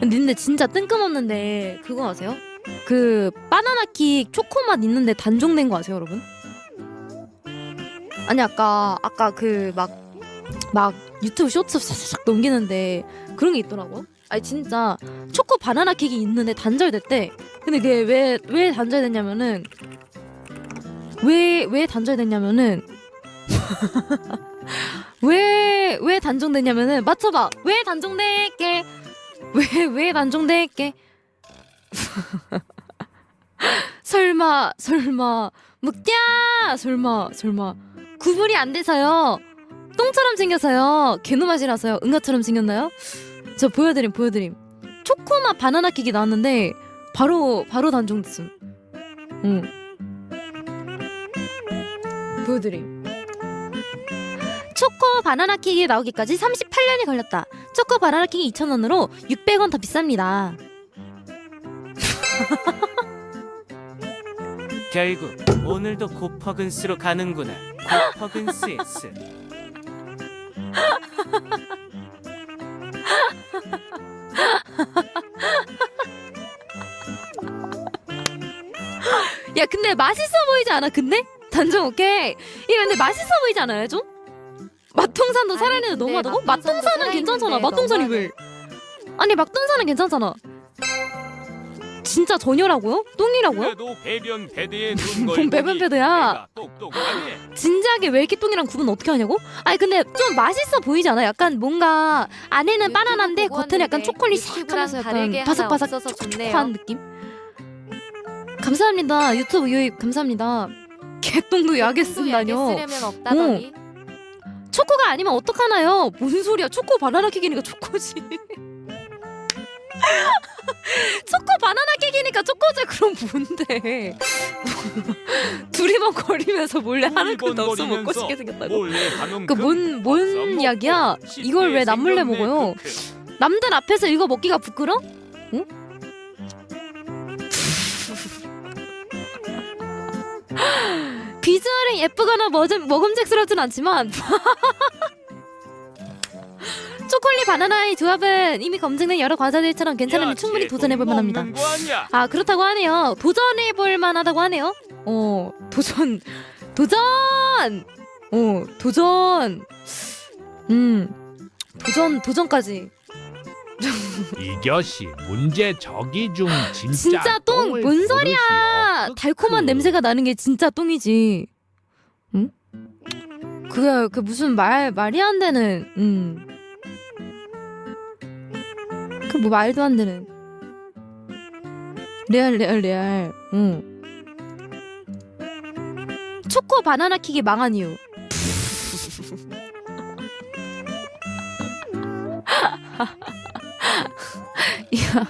근데 진짜 뜬금없는데 그거 아세요? 그 바나나킥 초코맛 있는데 단종된 거 아세요, 여러분? 아니 아까 아까 그 막 막 유튜브 쇼츠 싹싹 넘기는데 그런 게 있더라고. 아니 진짜 초코 바나나 킥이 있는데 단절됐대. 근데 그게 왜 왜 단절됐냐면은 왜 왜 단절됐냐면은 왜 왜 단종됐냐면은 맞춰봐 왜 단종될게 왜왜 단종될게? 설마 설마 묵냐 설마 설마. 구분이 안 돼서요. 똥처럼 생겨서요. 개노맛이라서요. 응아처럼 생겼나요? 저 보여드림 보여드림. 초코맛 바나나 킥이 나왔는데 바로 바로 단종됐음. 응. 보여드림 초코 바나나 킥이 나오기까지 38년이 걸렸다 초코 바나나 킥이 2,000원으로 600원 더 비쌉니다 결국 오늘도 고퍼근스로 가는구나. 고퍼근스에스. 야 근데 맛있어 보이지 않아 근데? 단종 오케이 이거 근데 맛있어 보이지 않아요 좀? 맛동산도 살아있는데 근데 너무하다고? 맛동산도 맛동산은 괜찮잖아 맛동산이 왜 아니 맛동산은 괜찮잖아 진짜 전혀라고요? 똥이라고요? 그래도 배변 패드에 눈 뭔 걸고 배변 패드야? 똑똑하네. 진지하게 왜 이렇게 똥이랑 구분 어떻게 하냐고? 아니 근데 좀 맛있어 보이지 않아? 약간 뭔가 안에는 바나나인데 보고 겉에는 약간 왔는데 초콜릿 유튜브랑 싹하면서 약간 다르게 하나 바삭바삭 없어서 좋네요. 촉촉한 느낌? 감사합니다 유튜브 유입 감사합니다 개똥도 약에 쓴다뇨 쓰려면 없다더니 초코가 아니면 어떡하나요? 무슨 소리야? 초코 바나나 킥이니까 초코지. 초코 바나나 킥이니까 초코지 그럼 뭔데? 둘이만 거리면서 몰래 하는 것도 없어 먹고 싶게 생겼다고. 몰래 가면 그뭔뭔 약이야? 이걸 왜 남몰래 먹어요? 남들 앞에서 이거 먹기가 부끄러? 응? 비주얼이 예쁘거나 먹음, 먹음직스럽진 않지만 초콜릿 바나나의 조합은 이미 검증된 여러 과자들처럼 괜찮으면 충분히 도전해볼 만합니다. 아 그렇다고 하네요. 도전해볼 만하다고 하네요. 어 도전 도전 어 도전 음 도전 도전까지 이것이 문제 저기 중 진짜, 진짜 똥! 똥을 뭔. 소리야! 달콤한 그 냄새가 나는 게 진짜 똥이지. 응? 그게 그 무슨 말 말이 안 되는 음. 그 뭐 말도 안 되는. 레알 레알 레알. 응. 초코 바나나 킥이 망한 이유. 야.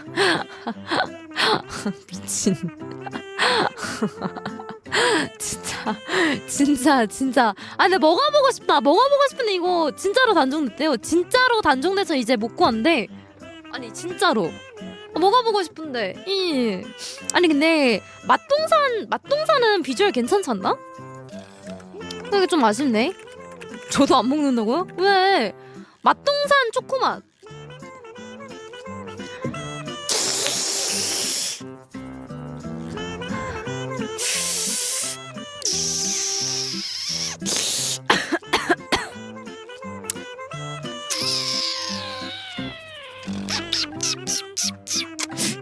미친. 진짜 진짜 진짜 아 근데 먹어보고 싶다 먹어보고 싶은데 이거 진짜로 단종됐대요 진짜로 단종돼서 이제 못 구한대 아니 진짜로 어, 먹어보고 싶은데 이 아니 근데 맛동산 맛동산은 비주얼 괜찮지 않나? 그게 좀 아쉽네 저도 안 먹는다고요? 왜 맛동산 초코맛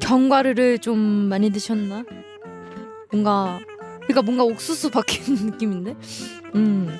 견과류를 좀 많이 드셨나? 뭔가 그러니까 뭔가 옥수수 바뀐 느낌인데. 음.